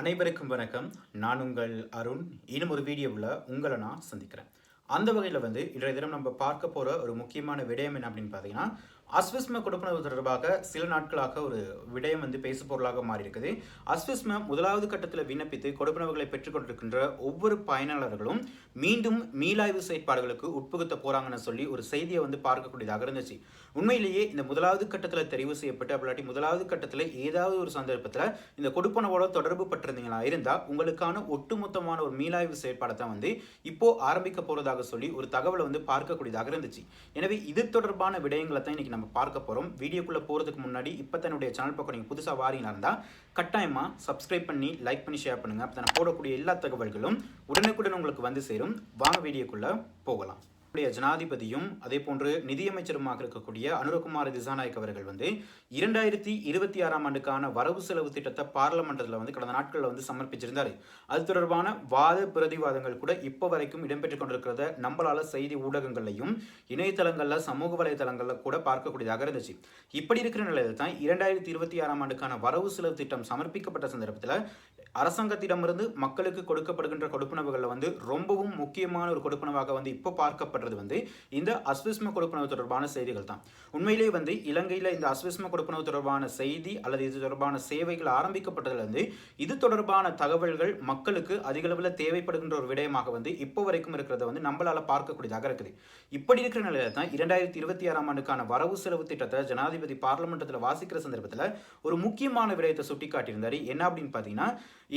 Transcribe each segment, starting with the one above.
அனைவருக்கும் வணக்கம். நான் உங்கள் அருண். இன்னும் ஒரு வீடியோவில் உங்களை நான் சந்திக்கிறேன். அந்த வகையில் வந்து இன்றைய தினம் நம்ம பார்க்க போகிற ஒரு முக்கியமான விடயம் என்ன அப்படின்னு பார்த்தீங்கன்னா அஸ்விஸ்ம கொடுப்பனவு தொடர்பாக சில நாட்களாக ஒரு விடயம் வந்து பேசு பொருளாக மாறி இருக்குது அஸ்விஸ்ம முதலாவது கட்டத்தில் விண்ணப்பித்து கொடுப்பனவுகளை பெற்றுக்கொண்டிருக்கின்ற ஒவ்வொரு பயனாளர்களும் மீண்டும் மீளாய்வு செயற்பாடுகளுக்கு உட்புகுத்த போறாங்கன்னு சொல்லி ஒரு செய்தியை வந்து பார்க்கக்கூடியதாக இருந்துச்சு. உண்மையிலேயே இந்த முதலாவது கட்டத்தில் தெரிவு செய்யப்பட்டு அப்படி முதலாவது கட்டத்தில் ஏதாவது ஒரு சந்தர்ப்பத்தில் இந்த கொடுப்பனவோட தொடர்பு பட்டிருந்தீங்களா? இருந்தால் உங்களுக்கான ஒட்டுமொத்தமான ஒரு மீளாய்வு செயற்பாடை தான் வந்து இப்போ ஆரம்பிக்க போறதாக சொல்லி ஒரு தகவலை வந்து பார்க்கக்கூடியதாக இருந்துச்சு. எனவே இது தொடர்பான விடயங்களை தான் இன்னைக்கு நம்ம பார்க்க போகிறோம் வீடியோக்குள்ளே போகிறதுக்கு முன்னாடி இப்போ தன்னுடைய சேனல் பக்கம் நீங்கள் புதுசாக வாரீங்களா இருந்தால் கட்டாயமாக சப்ஸ்கிரைப் பண்ணி லைக் பண்ணி ஷேர் பண்ணுங்க. அப்போ நான் போடக்கூடிய எல்லா தகவல்களும் உடனுக்குடன் உங்களுக்கு வந்து சேரும். வாங்க வீடியோக்குள்ளே போகலாம். ஜனாதிபதியும் அதே போன்று நிதியமைச்சருமாக இருக்கக்கூடிய அனுரகுமார் திசாநாயக் அவர்கள் வந்து இரண்டாயிரத்தி இருபத்தி ஆறாம் ஆண்டுக்கான வரவு செலவு திட்டத்தை பார்லமெண்டத்தில் வந்து கடந்த நாட்களில் வந்து சமர்ப்பிச்சிருந்தார். அது தொடர்பான வாத பிரதிவாதங்கள் கூட இப்போ வரைக்கும் இடம்பெற்றுக் கொண்டிருக்கிறத நம்மளால செய்தி ஊடகங்கள்லையும் இணையதளங்களில் சமூக வலைதளங்களில் கூட பார்க்கக்கூடியதாக இருந்துச்சு. இப்படி இருக்கிற நிலையில் தான் இரண்டாயிரத்தி இருபத்தி ஆறாம் ஆண்டுக்கான வரவு செலவு திட்டம் சமர்ப்பிக்கப்பட்ட சந்தர்ப்பத்தில் அரசாங்கத்திடமிருந்து மக்களுக்கு கொடுக்கப்படுகின்ற கொடுப்பனவுகளில் வந்து ரொம்பவும் முக்கியமான ஒரு கொடுப்பனவாக வந்து இப்போ பார்க்கப்பட்ட பார்க்கப்படுறது வந்து இந்த அஸ்விஸ்ம கொடுப்பனவு தொடர்பான செய்திகள் தான். உண்மையிலேயே வந்து இலங்கையில் இந்த அஸ்விஸ்ம கொடுப்பனவு தொடர்பான செய்தி அல்லது இது தொடர்பான சேவைகள் ஆரம்பிக்கப்பட்டதுலேருந்து இது தொடர்பான தகவல்கள் மக்களுக்கு அதிகளவில் தேவைப்படுகின்ற ஒரு விடயமாக வந்து இப்போ வரைக்கும் இருக்கிறத வந்து நம்மளால் பார்க்கக்கூடியதாக இருக்குது. இப்படி இருக்கிற நிலையில தான் இரண்டாயிரத்தி இருபத்தி ஆறாம் ஆண்டுக்கான வரவு செலவு திட்டத்தை ஜனாதிபதி பார்லமெண்டத்தில் வாசிக்கிற சந்தர்ப்பத்தில் ஒரு முக்கியமான விடயத்தை சுட்டிக்காட்டியிருந்தார். என்ன அப்படின்னு பார்த்தீங்கன்னா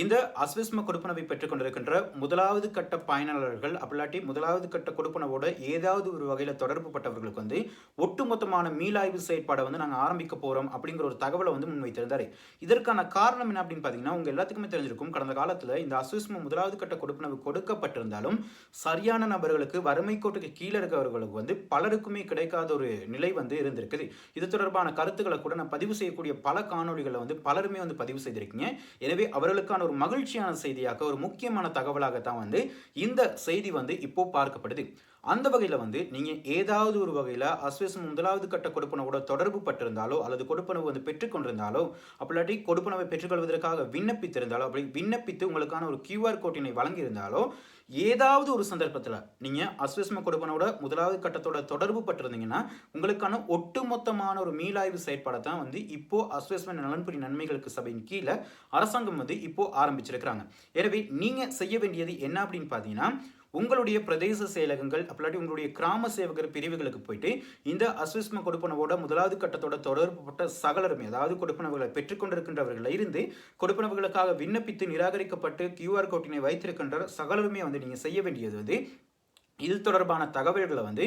இந்த அஸ்விஸ்ம கொடுப்பனவை பெற்றுக்கொண்டிருக்கின்ற முதலாவது கட்ட பயனாளர்கள் அப்படிலாட்டி முதலாவது கட்ட கொடுப்பனவோட ஏதாவது ஒரு வகையில் தொடர்பு பட்டவர்களுக்கு வந்து ஒட்டுமொத்தமான மீளாய்வு செயற்பாடை வந்து நாங்கள் ஆரம்பிக்க போகிறோம் அப்படிங்கிற ஒரு தகவலை வந்து முன்வைத்திருந்தார். இதற்கான காரணம் என்ன அப்படின்னு பார்த்தீங்கன்னா உங்கள் எல்லாத்துக்குமே தெரிஞ்சிருக்கும். கடந்த காலத்தில் இந்த அஸ்விஸ்ம முதலாவது கட்ட கொடுப்பனவு கொடுக்கப்பட்டிருந்தாலும் சரியான நபர்களுக்கு வறுமை கோட்டுக்கு கீழே இருக்கிறவர்களுக்கு வந்து பலருக்குமே கிடைக்காத ஒரு நிலை வந்து இருந்திருக்குது. இது தொடர்பான கருத்துக்களை கூட நான் பதிவு செய்யக்கூடிய பல காணொளிகளை வந்து பலருமே வந்து பதிவு செய்திருக்கீங்க. எனவே அவர்களுக்கான ஒரு மகிழ்ச்சியான செய்தியாக ஒரு முக்கியமான தகவலாகத்தான் வந்து இந்த செய்தி வந்து இப்போ பார்க்கப்படுது. அந்த வகையில் வந்து நீங்கள் ஏதாவது ஒரு வகையில் அஸ்வசம் முதலாவது கட்ட கொடுப்பனவோட தொடர்பு பட்டிருந்தாலோ அல்லது கொடுப்பனவு வந்து பெற்றுக்கொண்டிருந்தாலோ அப்படி கொடுப்பனவை பெற்றுக்கொள்வதற்காக விண்ணப்பித்திருந்தாலோ அப்படி விண்ணப்பித்து உங்களுக்கான ஒரு கியூஆர் கோட்டினை வழங்கியிருந்தாலோ ஏதாவது ஒரு சந்தர்ப்பத்தில் நீங்கள் அஸ்வஸ்ம கொடுப்பனோட முதலாவது கட்டத்தோட தொடர்பு பட்டிருந்தீங்கன்னா உங்களுக்கான ஒட்டுமொத்தமான ஒரு மீளாய்வு செயற்பாடை தான் வந்து இப்போ அஸ்வஸ்ம நலன்புரி நன்மைகளுக்கு சபையின் கீழே அரசாங்கம் வந்து இப்போ ஆரம்பிச்சிருக்கிறாங்க. எனவே நீங்கள் செய்ய வேண்டியது என்ன அப்படின்னு பார்த்தீங்கன்னா உங்களுடைய பிரதேச செயலகங்கள் அப்படி உங்களுடைய கிராம சேவகர் பிரிவுகளுக்கு போயிட்டு இந்த அஸ்விஸ்ம கொடுப்பனவோட முதலாவது கட்டத்தோட தொடர்புப்பட்ட சகலருமே அதாவது கொடுப்பனவுகளை பெற்றுக்கொண்டிருக்கின்றவர்கள் இருந்து கொடுப்பனவுகளுக்காக விண்ணப்பித்து நிராகரிக்கப்பட்டு கியூஆர் கோட்டினை வைத்திருக்கின்ற சகலருமே வந்து நீங்கள் செய்ய வேண்டியது வந்து இது தொடர்பான தகவல்களை வந்து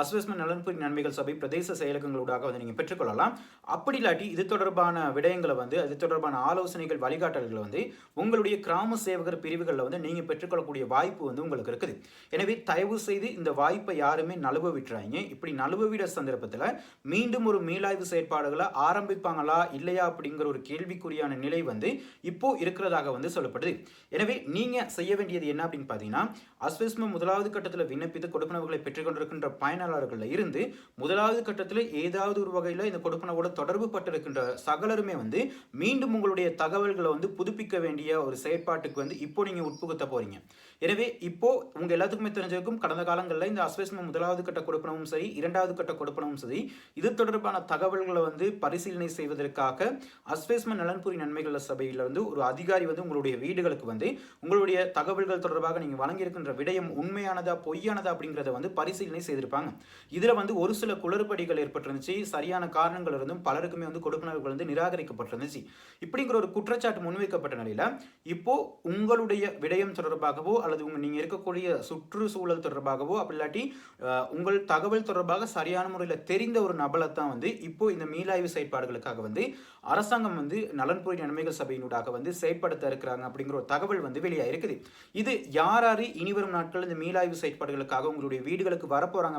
அஸ்வஸ்ம நலன்புரி நன்மைகள் சபை பிரதேச செயலகங்களூடாக வந்து நீங்கள் பெற்றுக்கொள்ளலாம். அப்படி இல்லாட்டி இது தொடர்பான விடயங்களை வந்து அது தொடர்பான ஆலோசனைகள் வழிகாட்டல்களை வந்து உங்களுடைய கிராம சேவகர் பிரிவுகளில் வந்து நீங்கள் பெற்றுக்கொள்ளக்கூடிய வாய்ப்பு வந்து உங்களுக்கு இருக்குது. எனவே தயவு செய்து இந்த வாய்ப்பை யாருமே நழுவ விட்டுறாங்க இப்படி நழுவ விட சந்தர்ப்பத்தில் மீண்டும் ஒரு மீளாய்வு செயற்பாடுகளை ஆரம்பிப்பாங்களா இல்லையா அப்படிங்கிற ஒரு கேள்விக்குறியான நிலை வந்து இப்போ இருக்கிறதாக வந்து சொல்லப்படுது. எனவே நீங்கள் செய்ய வேண்டியது என்ன அப்படின்னு பார்த்தீங்கன்னா அஸ்வஸ்ம முதலாவது கட்டத்தில் கட்டத்தில் விண்ணப்பித்து கொடுப்பனவுகளை பெற்றுக்கொண்டிருக்கின்ற பயனாளர்களில் இருந்து முதலாவது கட்டத்தில் ஏதாவது ஒரு வகையில் இந்த கொடுப்பனவோட தொடர்பு பட்டிருக்கின்ற சகலருமே வந்து மீண்டும் உங்களுடைய தகவல்களை வந்து புதுப்பிக்க வேண்டிய ஒரு செயற்பாட்டுக்கு வந்து இப்போ நீங்கள் உட்புகுத்த போகிறீங்க எனவே இப்போ உங்கள் எல்லாத்துக்குமே தெரிஞ்சிருக்கும் கடந்த காலங்களில் இந்த அஸ்வஸ்ம முதலாவது கட்ட கொடுப்பனவும் சரி இரண்டாவது கட்ட கொடுப்பனவும் சரி இது தொடர்பான தகவல்களை வந்து பரிசீலனை செய்வதற்காக அஸ்வேஸ்ம நலன்புரி நன்மைகள் சபையில் வந்து ஒரு அதிகாரி வந்து உங்களுடைய வீடுகளுக்கு வந்து உங்களுடைய தகவல்கள் தொடர்பாக நீங்கள் வழங்கியிருக்கின்ற விடயம் உண்மையானதா பொய்யானதா அப்படிங்கிறத வந்து பரிசீலனை செய்திருப்பாங்க இதில் வந்து ஒரு சில குளறுபடிகள் ஏற்பட்டிருந்துச்சு. சரியான காரணங்கள் இருந்தும் பலருக்குமே வந்து கொடுப்பனர்கள் வந்து நிராகரிக்கப்பட்டிருந்துச்சு. இப்படிங்கிற ஒரு குற்றச்சாட்டு முன்வைக்கப்பட்ட நிலையில் இப்போ உங்களுடைய விடயம் தொடர்பாகவோ அல்லது உங்கள் நீங்கள் இருக்கக்கூடிய சுற்றுச்சூழல் தொடர்பாகவோ அப்படி இல்லாட்டி உங்கள் தகவல் தொடர்பாக சரியான முறையில் தெரிந்த ஒரு நபலை தான் வந்து இப்போ இந்த மீளாய்வு செயற்பாடுகளுக்காக வந்து அரசாங்கம் வந்து நலன்புரி நன்மைகள் சபையினூடாக வந்து செயற்படுத்த இருக்கிறாங்க அப்படிங்கிற ஒரு தகவல் வந்து வெளியாக இருக்குது இது யார் யார் இனி வரும் நாட்கள் இந்த மீளாய்வு செயற்பாடுகளுக்காக உங்களுடைய வீடுகளுக்கு வரப்போகிறாங்க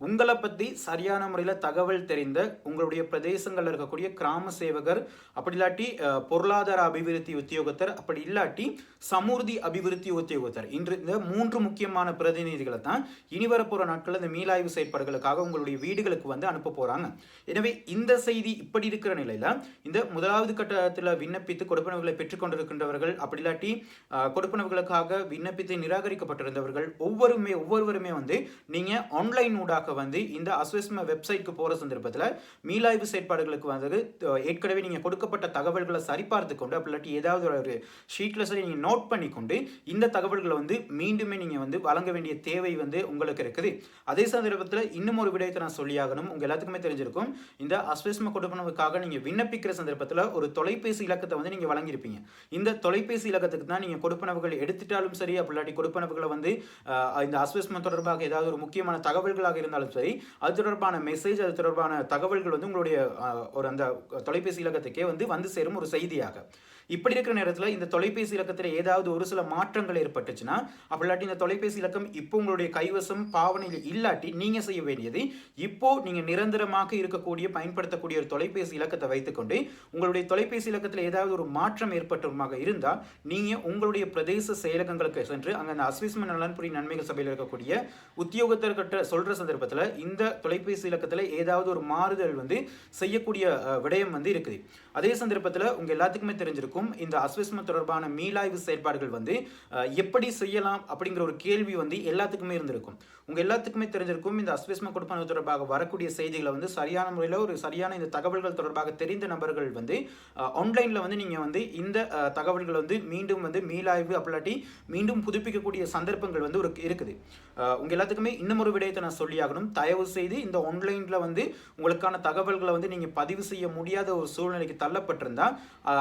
உங்களை பற்றி சரியான முறையில் தகவல் தெரிந்த உங்களுடைய பிரதேசங்களில் இருக்கக்கூடிய கிராம சேவகர் அப்படி இல்லாட்டி பொருளாதார அபிவிருத்தி உத்தியோகத்தர் அப்படி இல்லாட்டி சமூர்த்தி அபிவிருத்தி உத்தியோகத்தர். இன்று இந்த மூன்று முக்கியமான பிரதிநிதிகளை தான் இனி வரப்போகிற நாட்களில் இந்த மீளாய்வு செயற்பாடுகளுக்காக உங்களுடைய வீடுகளுக்கு வந்து அனுப்ப போகிறாங்க எனவே இந்த செய்தி இப்படி இருக்கிற நிலையில் இந்த முதலாவது கட்டத்தில் விண்ணப்பித்து கொடுப்பனவுகளை பெற்றுக்கொண்டிருக்கின்றவர்கள் அப்படி இல்லாட்டி கொடுப்பனவுகளுக்காக விண்ணப்பித்து நிராகரிக்கப்பட்டிருந்தவர்கள் ஒவ்வொருமே ஒவ்வொருவருமே வந்து நீங்கள் ஆன்லைன் ஊடாக வந்து இந்த அஸ்வஸ்ம வெப்சைட்க்கு போகிற சந்தர்ப்பத்தில் மீளாய்வு செயற்பாடுகளுக்கு வந்து ஏற்கனவே நீங்கள் கொடுக்கப்பட்ட தகவல்களை சரிபார்த்து கொண்டு அப்படி இல்லாட்டி ஏதாவது ஒரு ஷீட்டில் சரி நீங்கள் நோட் பண்ணி கொண்டு இந்த தகவல்களை வந்து மீண்டுமே நீங்கள் வந்து வழங்க வேண்டிய தேவை வந்து உங்களுக்கு இருக்குது. அதே சந்தர்ப்பத்தில் இன்னும் ஒரு விடயத்தை நான் சொல்லியாகணும் உங்கள் எல்லாத்துக்குமே தெரிஞ்சிருக்கும். இந்த அஸ்வஸ்ம கொடுப்பனவுக்காக நீங்கள் விண்ணப்பிக்கிற சந்தர்ப்பத்தில் ஒரு தொலைபேசி இலக்கத்தை வந்து நீங்கள் வழங்கியிருப்பீங்க. இந்த தொலைபேசி இலக்கத்துக்கு தான் நீங்கள் கொடுப்பனவுகள் எடுத்துட்டாலும் சரி அப்படி இல்லாட்டி கொடுப்பனவுகளை வந்து இந்த அஸ்வஸ்மம் தொடர்பாக ஏதாவது ஒரு முக்கியமான தகவல்களாக இருந்தால் இருந்தாலும் சரி அது தொடர்பான மெசேஜ் அது தொடர்பான தகவல்கள் வந்து உங்களுடைய ஒரு அந்த தொலைபேசி இலக்கத்துக்கே வந்து வந்து சேரும் ஒரு செய்தியாக. இப்படி இருக்கிற நேரத்தில் இந்த தொலைபேசி இலக்கத்தில் ஏதாவது ஒரு சில மாற்றங்கள் ஏற்பட்டுச்சுன்னா அப்படிலாட்டி இந்த தொலைபேசி இலக்கம் இப்போ உங்களுடைய கைவசம் பாவனையில் இல்லாட்டி நீங்கள் செய்ய வேண்டியது இப்போ நீங்கள் நிரந்தரமாக இருக்கக்கூடிய பயன்படுத்தக்கூடிய ஒரு தொலைபேசி இலக்கத்தை வைத்துக்கொண்டு உங்களுடைய தொலைபேசி இலக்கத்தில் ஏதாவது ஒரு மாற்றம் ஏற்பட்டுமாக இருந்தால் நீங்கள் உங்களுடைய பிரதேச செயலகங்களுக்கு சென்று அங்கே அந்த அஸ்விஸ்ம நலன்புரி நன்மைகள் சபையில் இருக்கக்கூடிய உத்தியோகத்தர்கிட்ட சொல்கிற சந்தர்ப்பத்தில் இந்த தொலைபேசி இலக்கத்தில் ஏதாவது ஒரு மாறுதல் வந்து செய்யக்கூடிய விடயம் வந்து இருக்குது. அதே சந்தர்ப்பத்தில் உங்கள் எல்லாத்துக்குமே தெரிஞ்சிருக்கும் இந்த அஸ்விஸ்மம் தொடர்பான மீளாய்வு செயற்பாடுகள் வந்து எப்படி செய்யலாம் அப்படிங்கிற ஒரு கேள்வி வந்து எல்லாத்துக்குமே இருந்திருக்கும். உங்கள் எல்லாத்துக்குமே தெரிஞ்சிருக்கும் இந்த அஸ்விஸ்ம கொடுப்பனவு தொடர்பாக வரக்கூடிய செய்திகளை வந்து சரியான முறையில் ஒரு சரியான இந்த தகவல்கள் தொடர்பாக தெரிந்த நபர்கள் வந்து ஆன்லைனில் வந்து நீங்கள் வந்து இந்த தகவல்களை வந்து மீண்டும் வந்து மீளாய்வு அப்படிலாட்டி மீண்டும் புதுப்பிக்கக்கூடிய சந்தர்ப்பங்கள் வந்து ஒரு இருக்குது. உங்கள் எல்லாத்துக்குமே இன்னும் ஒரு விடயத்தை நான் சொல்லியாகணும் தயவு செய்து இந்த ஆன்லைனில் வந்து உங்களுக்கான தகவல்களை வந்து நீங்கள் பதிவு செய்ய முடியாத ஒரு சூழ்நிலைக்கு தள்ளப்பட்டிருந்தா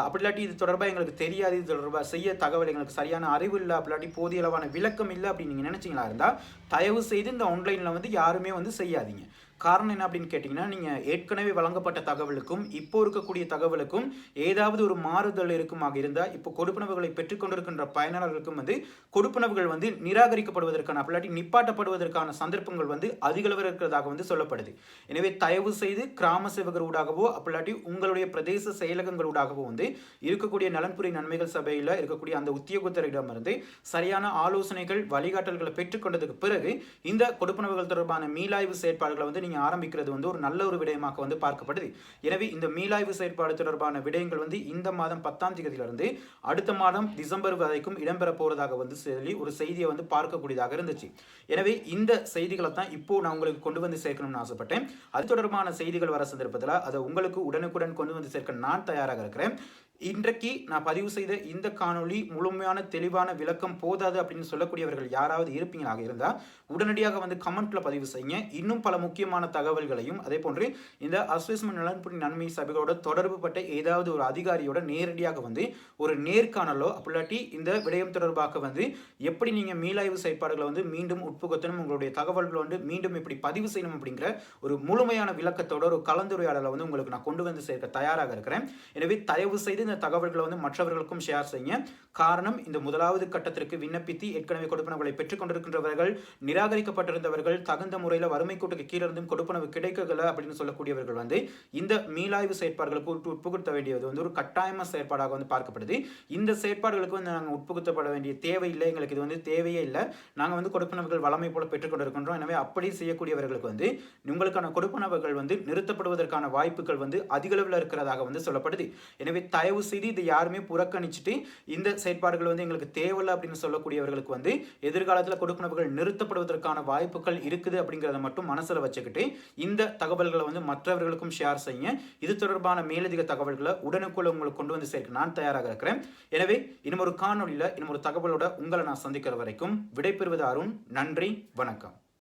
அப்படி இல்லாட்டி இது தொடர்பாக எங்களுக்கு தெரியாது இது தொடர்பாக செய்ய தகவல் எங்களுக்கு சரியான அறிவு இல்லை அப்படி இல்லாட்டி போதிய அளவான விளக்கம் இல்லை அப்படின்னு நீங்கள் நினச்சிங்களா இருந்தால் தயவு செய்து இந்த ஆன்லைனில் வந்து யாருமே வந்து செய்யாதீங்க. காரணம் என்ன அப்படின்னு கேட்டிங்கன்னா நீங்கள் ஏற்கனவே வழங்கப்பட்ட தகவலுக்கும் இப்போ இருக்கக்கூடிய தகவலுக்கும் ஏதாவது ஒரு மாறுதல் இருக்குமாக இருந்தால் இப்போ கொடுப்பனவுகளை பெற்றுக்கொண்டிருக்கின்ற பயனாளர்களுக்கும் வந்து கொடுப்பனவுகள் வந்து நிராகரிக்கப்படுவதற்கான அப்படி நிப்பாட்டப்படுவதற்கான சந்தர்ப்பங்கள் வந்து அதிகளவில் இருக்கிறதாக வந்து சொல்லப்படுது. எனவே தயவு செய்து கிராம சேவகர் ஊடாகவோ அப்படி உங்களுடைய பிரதேச செயலகங்களூடாகவோ வந்து இருக்கக்கூடிய நலன்புரி நன்மைகள் சபையில் இருக்கக்கூடிய அந்த உத்தியோகத்தரிடமிருந்து சரியான ஆலோசனைகள் வழிகாட்டல்களை பெற்றுக்கொண்டதுக்கு பிறகு இந்த கொடுப்பனவுகள் தொடர்பான மீளாய்வு செயற்பாடுகளை வந்து நீங்கள் ஆரம்பிக்கிறது வந்து ஒரு நல்ல ஒரு விடயமாக வந்து பார்க்கப்படுது. எனவே இந்த மீளாய்வு செயற்பாடு தொடர்பான விடயங்கள் வந்து இந்த மாதம் பத்தாம் தேதியிலிருந்து அடுத்த மாதம் டிசம்பர் வரைக்கும் இடம்பெற போகிறதாக வந்து சொல்லி ஒரு செய்தியை வந்து பார்க்கக்கூடியதாக இருந்துச்சு. எனவே இந்த செய்திகளை தான் இப்போ நான் உங்களுக்கு கொண்டு வந்து சேர்க்கணும்னு ஆசைப்பட்டேன். அது தொடர்பான செய்திகள் வர சந்தர்ப்பத்தில் அதை உங்களுக்கு உடனுக்குடன் கொண்டு வந்து சேர்க்க நான் தயாராக இருக்கிறேன். இன்றைக்கு நான் பதிவு செய்த இந்த காணொளி முழுமையான தெளிவான விளக்கம் போதாது அப்படின்னு சொல்லக்கூடியவர்கள் யாராவது இருப்பீங்களாக இருந்தால் உடனடியாக வந்து கமெண்ட்ல பதிவு செய்யுங்க. இன்னும் பல முக்கியமான தகவல்களையும் அதே போன்று இந்த அஸ்விஸ்மன் நலன்புரி நன்மை சபைகளோட தொடர்பு பட்ட ஏதாவது ஒரு அதிகாரியோட நேரடியாக வந்து ஒரு நேர்காணலோ அப்படிலாட்டி இந்த விடயம் தொடர்பாக வந்து எப்படி நீங்கள் மீளாய்வு செயற்பாடுகளை வந்து மீண்டும் உட்புகத்தணும் உங்களுடைய தகவல்களை வந்து மீண்டும் எப்படி பதிவு செய்யணும் அப்படிங்கிற ஒரு முழுமையான விளக்கத்தோட ஒரு கலந்துரையாடலை வந்து உங்களுக்கு நான் கொண்டு வந்து சேர்க்க தயாராக இருக்கிறேன். எனவே தயவு செய்து இந்த தகவல்களை வந்து மற்றவர்களுக்கும் ஷேர் செய்ய காரணம் இந்த முதலாவது கட்டத்திற்கு விண்ணப்பித்து ஏற்கனவே கொடுப்பனவுகளை பெற்றுக்கொண்டிருக்கின்றவர்கள் நிராகரிக்கப்பட்டிருந்தவர்கள் தகுந்த முறையில் வறுமை கூட்டுக்கு கீழே இருந்தும் கொடுப்பனவு கிடைக்கல அப்படின்னு சொல்லக்கூடியவர்கள் வந்து இந்த மீளாய்வு செயற்பாடுகளுக்கு உட்புகுத்த வேண்டியது வந்து ஒரு கட்டாயம செயற்பாடாக வந்து பார்க்கப்படுது. இந்த செயற்பாடுகளுக்கு வந்து நாங்கள் உட்புகுத்தப்பட வேண்டிய தேவை இல்லை எங்களுக்கு இது வந்து தேவையே இல்லை. நாங்கள் வந்து கொடுப்பனவுகள் வளமை போல பெற்றுக்கொண்டிருக்கின்றோம். எனவே அப்படி செய்யக்கூடியவர்களுக்கு வந்து உங்களுக்கான கொடுப்பனவுகள் வந்து நிறுத்தப்படுவதற்கான வாய்ப்புகள் வந்து அதிகளவில் இருக்கிறதாக வந்து சொல்லப்படுது. எனவே தயவு செய்து இதை யாருமே புறக்கணிச்சுட்டு இந்த செயற்பாடுகள் வந்து எங்களுக்கு தேவையில்லை அப்படின்னு சொல்லக்கூடியவர்களுக்கு வந்து எதிர்காலத்தில் கொடுப்பனவுகள் நிறுத்தப்படுவதற்கான வாய்ப்புகள் இருக்குது அப்படிங்கிறத மட்டும் மனசில் வச்சுக்கிட்டு இந்த தகவல்களை வந்து மற்றவர்களுக்கும் ஷேர் செய்ய இது தொடர்பான மேலதிக தகவல்களை உடனுக்குள்ள உங்களுக்கு கொண்டு வந்து சேர்க்க நான் தயாராக இருக்கிறேன். எனவே இன்னும் ஒரு காணொளியில் இன்னும் ஒரு தகவலோட உங்களை நான் சந்திக்கிற வரைக்கும் விடைபெறுவது அருண். நன்றி வணக்கம்.